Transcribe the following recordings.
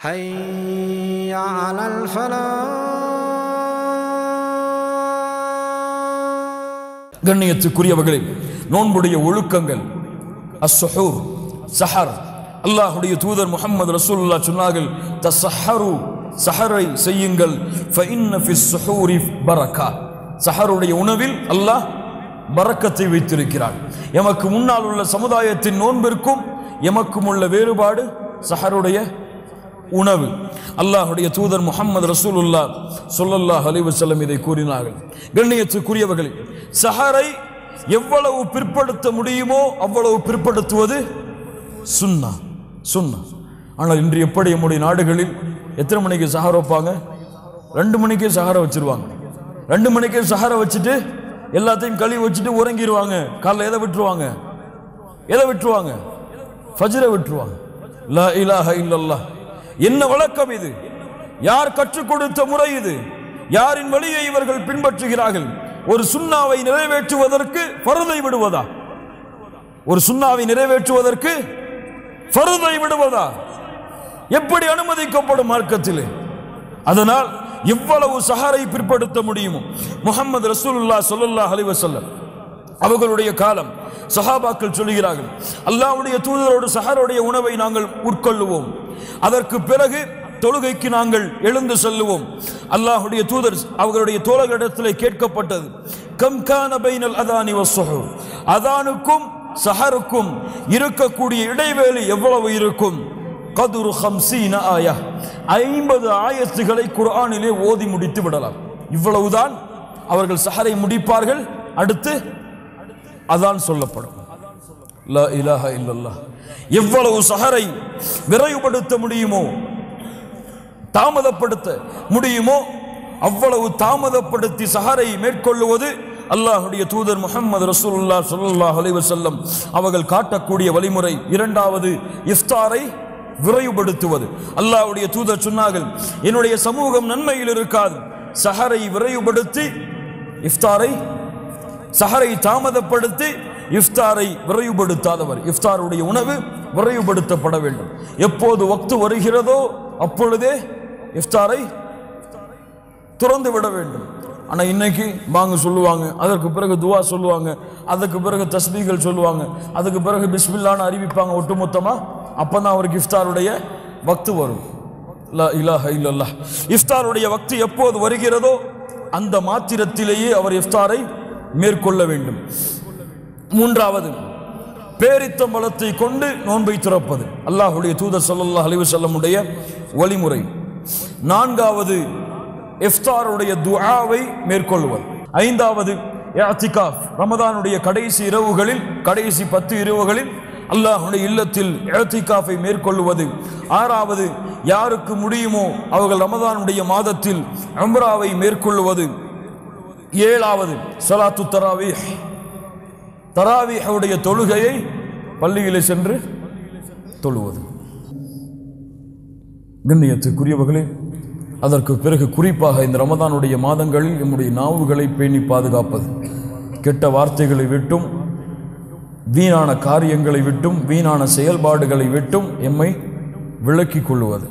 حي على الفلاح கண்ணியத்துக்குரியவர்களே நோன்புடைய ஒழுக்கங்கள் அஸ்ஸஹூர் சஹர் அல்லாஹ்வுடைய தூதர் முஹம்மது ரசூலுல்லாஹ் சொன்னார்கள் தஸஹரு சஹரை செய்யுங்கள் ஃபஇன்ன ஃபிஸ் ஸுஹூரி பரக்கா சஹருடைய உணவில் அல்லாஹ் பரக்கத்தை வைத்திருக்கிறான் எமக்கு முன்னால் உள்ள சமுதாயத்தின் நோன்பிற்கும் எமக்கும் உள்ள வேறுபாடு சஹருடைய உணவு. அல்லாஹுடைய தூதர் முஹம்மது ரசூலுல்லா சொல்லல்லா அலைஹி செல்லம் இதை கூறினார்கள். கண்ணியத்துக்குரியவர்களே சஹரை எவ்வளவு பிற்படுத்த முடியுமோ அவ்வளவு பிற்படுத்துவது சுண்ணா சுண்ணா ஆனால் இன்று எப்படி நம்முடைய நாடுகளில் எத்தனை மணிக்கு சஹார வைப்பாங்க? ரெண்டு மணிக்கே சஹார வச்சிருவாங்க. ரெண்டு மணிக்கே சஹார வச்சுட்டு எல்லாத்தையும் கழுவி வச்சுட்டு உறங்கிடுவாங்க காலைல எதை விட்டுருவாங்க? எதை விட்டுருவாங்க? ஃபஜ்ரை விட்டுருவாங்க. லா இலாஹ இல்லல்லா என்ன வழக்கம் இது? யார் கற்றுக் கொடுத்த முறை இது? யாரின் வழியை இவர்கள் பின்பற்றுகிறார்கள்? ஒரு சுண்ணாவை நிறைவேற்றுவதற்கு பருதை விடுவதா? ஒரு சுண்ணாவை நிறைவேற்றுவதற்கு பருதை விடுவதா? எப்படி அனுமதிக்கப்படும் மார்க்கத்திலே? அதனால் எவ்வளவு சஹாரை பிற்படுத்த முடியுமோ? முகமது ரசூலுல்லா சொல்லுல்லா அலைஹி அவர்களுடைய காலம் சஹாபாக்கள் சொல்லுகிறார்கள் அல்லாவுடைய தூதரோடு சஹருடைய உணவை நாங்கள் உட்கொள்ளுவோம். அதற்கு பிறகு தொழுகைக்கு நாங்கள் எழுந்து செல்லுவோம். அல்லாஹுடைய தூதர் அவர்களுடைய தோழர்களிடத்திலே கேட்கப்பட்டது. கம் பைனல் அதானி வஸ்ஸஹூர் அதானுக்கும் சஹருக்கும் இருக்கக்கூடிய இடைவேளை எவ்வளவு இருக்கும்? கதுரு ஹம்சீன ஆயா. ஐம்பது ஆயத்துகளை குர்ஆனிலே ஓதி முடித்து விடலாம். இவ்வளவுதான் அவர்கள் சஹரை முடிப்பார்கள். அடுத்து அதான் சொல்லப்படும். லா இலாஹ இல்லல்லாஹ். எவ்வளவு சஹரை விரைவுபடுத்த முடியுமோ தாமதப்படுத்த முடியுமோ அவ்வளவு தாமதப்படுத்தி சஹரை மேற்கொள்ளுவது அல்லாஹுடைய தூதர் முகமது ரசூல்லா சொல்லா அலைவசல்லம் அவர்கள் காட்டக்கூடிய வழிமுறை. இரண்டாவது இஃப்தாரை விரைவுபடுத்துவது. அல்லாஹுடைய தூதர் சொன்னார்கள் என்னுடைய சமூகம் நன்மையில் இருக்காது. சஹரை விரைவுபடுத்தி இஃப்தாரை சஹரை தாமதப்படுத்தி இஃப்தாரை விரைவுபடுத்தாதவர். இஃப்தாருடைய உணவு விரைவுபடுத்தப்பட வேண்டும். எப்போது வக்து வருகிறதோ அப்பொழுதே இஃப்தாரை துறந்து விட வேண்டும். ஆனால் இன்னைக்கு வாங்க சொல்லுவாங்க அதற்கு பிறகு துவா சொல்லுவாங்க அதுக்கு பிறகு தஸ்பீகள் சொல்லுவாங்க அதுக்கு பிறகு பிஸ்மில்லான்னு அறிவிப்பாங்க ஒட்டுமொத்தமாக அப்போ தான் அவருக்கு இஃப்தாருடைய வக்து வரும். லா இலாஹ இல்லல்லாஹ். இஃப்தாருடைய வக்து எப்போது வருகிறதோ அந்த மாத்திரத்திலேயே அவர் இஃப்தாரை மேற்கொள்ள வேண்டும். மூன்றாவது பேரித்தம்பலத்தை கொண்டு நோன்பை திறப்பது. அல்லாஹுடைய தூதர் சல்லா அலிவு செல்லமுடைய வழிமுறை. நான்காவது இஃப்தாருடைய துஆவை மேற்கொள்வது ஐந்தாவது இஅ்திகாஃப் ரமதானுடைய கடைசி இரவுகளில் கடைசி பத்து இரவுகளில் அல்லாஹுடைய இல்லத்தில் இஅ்திகாஃபை மேற்கொள்வது ஆறாவது யாருக்கு முடியுமோ அவர்கள் ரமதானுடைய மாதத்தில் அம்ராவை மேற்கொள்வது ஏழாவது சலாத்து தராவி தராவீஹுடைய தொழுகையை பள்ளியிலே சென்று தொழுவது. கண்ணியத்துக்குரியவர்களே அதற்கு பிறகு குறிப்பாக இந்த ரமதானுடைய மாதங்களில் நம்முடைய நாவுகளை பேணி பாதுகாப்பது. கெட்ட வார்த்தைகளை விட்டும் வீணான காரியங்களை விட்டும் வீணான செயல்பாடுகளை விட்டும் எம்மை விளக்கிக் கொள்ளுவது.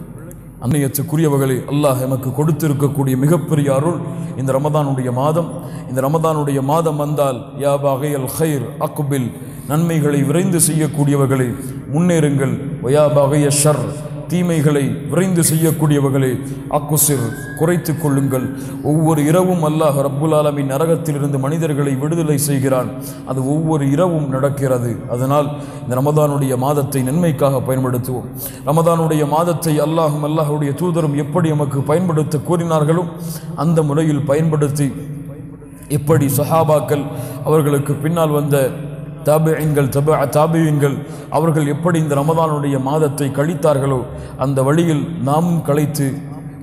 அன்னையத்துக்குரியவர்களை அல்லாஹ் எமக்கு கொடுத்திருக்கக்கூடிய மிகப்பெரிய அருள் இந்த ரமதானுடைய மாதம். இந்த ரமதானுடைய மாதம் வந்தால் யா பகையல் ஹைர் அக்குபில் நன்மைகளை விரைந்து செய்யக்கூடியவர்களை முன்னேறுங்கள். ஒயா பகைய ஷர் தீமைகளை விரைந்து செய்யக்கூடியவர்களே அக்குசிர் குறைத்து கொள்ளுங்கள். ஒவ்வொரு இரவும் அல்லாஹ் ரப்புல் ஆலமின் நரகத்திலிருந்து மனிதர்களை விடுதலை செய்கிறான். அது ஒவ்வொரு இரவும் நடக்கிறது. அதனால் இந்த ரமதானுடைய மாதத்தை நன்மைக்காக பயன்படுத்துவோம். ரமதானுடைய மாதத்தை அல்லாஹும் அல்லாஹுடைய தூதரும் எப்படி நமக்கு பயன்படுத்த கூறினார்களோ அந்த முறையில் பயன்படுத்தி எப்படி சஹாபாக்கள் அவர்களுக்கு பின்னால் வந்த தாபியன்கள் தப தாபியன்கள் அவர்கள் எப்படி இந்த ரமதானுடைய மாதத்தை கழித்தார்களோ அந்த வழியில் நாமும் கழித்து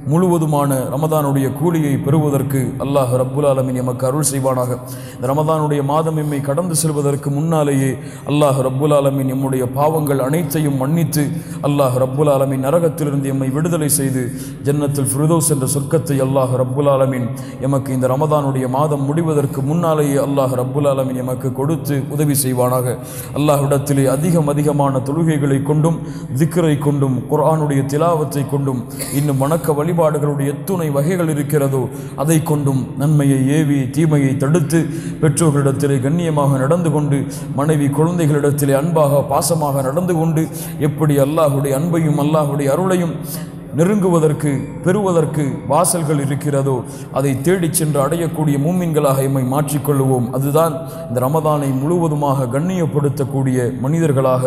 முழுவதுமான ரமதானுடைய கூலியை பெறுவதற்கு அல்லாஹ் ரப்புல் ஆலமின் எமக்கு அருள் செய்வானாக. இந்த ரமதானுடைய மாதம் எம்மை கடந்து செல்வதற்கு முன்னாலேயே அல்லாஹ் ரப்புல் ஆலமின் எம்முடைய பாவங்கள் அனைத்தையும் மன்னித்து அல்லாஹ் ரப்புல் ஆலமின் நரகத்திலிருந்து எம்மை விடுதலை செய்து ஜன்னத்தில் ஃபிருதோஸ் என்ற சொர்க்கத்தை அல்லாஹ் ரப்புல் ஆலமின் எமக்கு இந்த ரமதானுடைய மாதம் முடிவதற்கு முன்னாலேயே அல்லாஹ் ரப்புல் ஆலமின் எமக்கு கொடுத்து உதவி செய்வானாக. அல்லாஹ்விடத்திலே அதிகம் அதிகமான தொழுகைகளை கொண்டும் திக்ரை கொண்டும் குரானுடைய திலாவத்தை கொண்டும் இன்னும் வணக்க வழி வழிபாடுகளுடைய எத்துணை வகைகள் இருக்கிறதோ அதை கொண்டும் நன்மையை ஏவி தீமையை தடுத்து பெற்றோர்களிடத்திலே கண்ணியமாக நடந்து கொண்டு மனைவி குழந்தைகளிடத்திலே அன்பாக பாசமாக நடந்து கொண்டு எப்படி அல்லாஹுடைய அன்பையும் அல்லாஹுடைய அருளையும் நெருங்குவதற்கு பெறுவதற்கு வாசல்கள் இருக்கிறதோ அதை தேடிச் சென்று அடையக்கூடிய மூமின்களாக எம்மை மாற்றிக்கொள்வோம் அதுதான் இந்த ரமதானை முழுவதுமாக கண்ணியப்படுத்தக்கூடிய மனிதர்களாக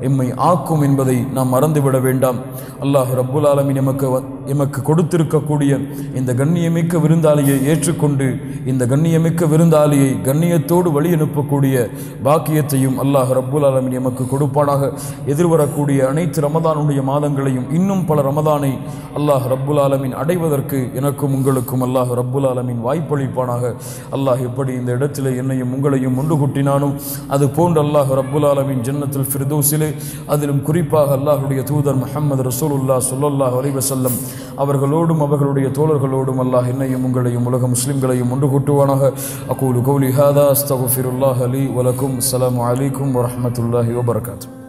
எம்மை ஆக்கும் என்பதை நாம் மறந்துவிட வேண்டாம். அல்லாஹ் ரப்புல் ஆலமின் எமக்கு எமக்கு கொடுத்திருக்கக்கூடிய இந்த கண்ணியமிக்க விருந்தாளியை ஏற்றுக்கொண்டு இந்த கண்ணியமிக்க விருந்தாளியை கண்ணியத்தோடு வழி அனுப்பக்கூடிய பாக்கியத்தையும் அல்லாஹ் ரப்புல் ஆலமின் எமக்கு கொடுப்பானாக. எதிர்வரக்கூடிய அனைத்து ரமதானுடைய மாதங்களையும் இன்னும் பல ரமதானை அல்லாஹ் ரப்புல் ஆலமின் அடைவதற்கு எனக்கும் உங்களுக்கும் அல்லாஹ் ரப்புல் ஆலமின் வாய்ப்பளிப்பானாக. அல்லாஹ் எப்படி இந்த இடத்தில் என்னையும் உங்களையும் ஒன்று கூட்டினானும் அது போன்று அல்லாஹ் ரப்புல் ஆலமின் ஜன்னத்தில் ஃபிர்தோசிலே அதிலும் குறிப்பாக அல்லாஹுடைய தூதர் முஹம்மது ரசூலுல்லாஹ் சுல்லல்லாஹ் அலிவசல்லம் அவர்களோடும் அவர்களுடைய தோழர்களோடும் அல்லாஹ் என்னையும் உங்களையும் உலக முஸ்லிம்களையும் ஒன்று கூட்டுவானாக. அக்கூலு கௌலி ஹாதா அஸ்தகுஃபிருல்லாஹ் அலி வலக்கும். அஸ்லாம் அலைக்கும் வரமத்துல்லாஹி வபர்காத்து